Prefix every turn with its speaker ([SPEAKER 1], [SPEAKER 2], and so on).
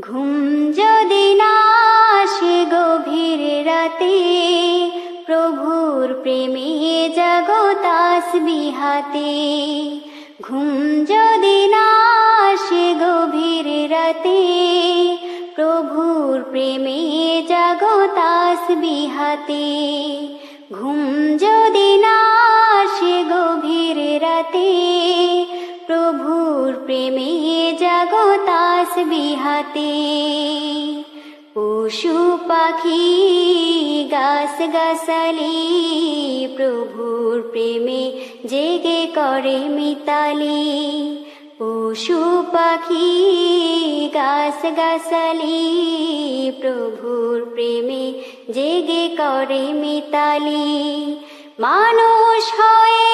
[SPEAKER 1] ঘুম যদি না গভীর রাতে, প্রভুর প্রেমে জগতাস বিহাতে ঘুম যদি না গভীর রাতে, প্রভুর প্রেমে জগতাস বিহাতে ঘুম যদি না গভীর রাতে, প্রভুর প্রেমে বিহাতে। পশু পাখি গাছ গাছালি, প্রভুর প্রেমে জেগে করে মিতালি। পশু পাখি গাছ গাছালি, প্রভুর প্রেমে জেগে করে মিতালি। মানুষ হয়ে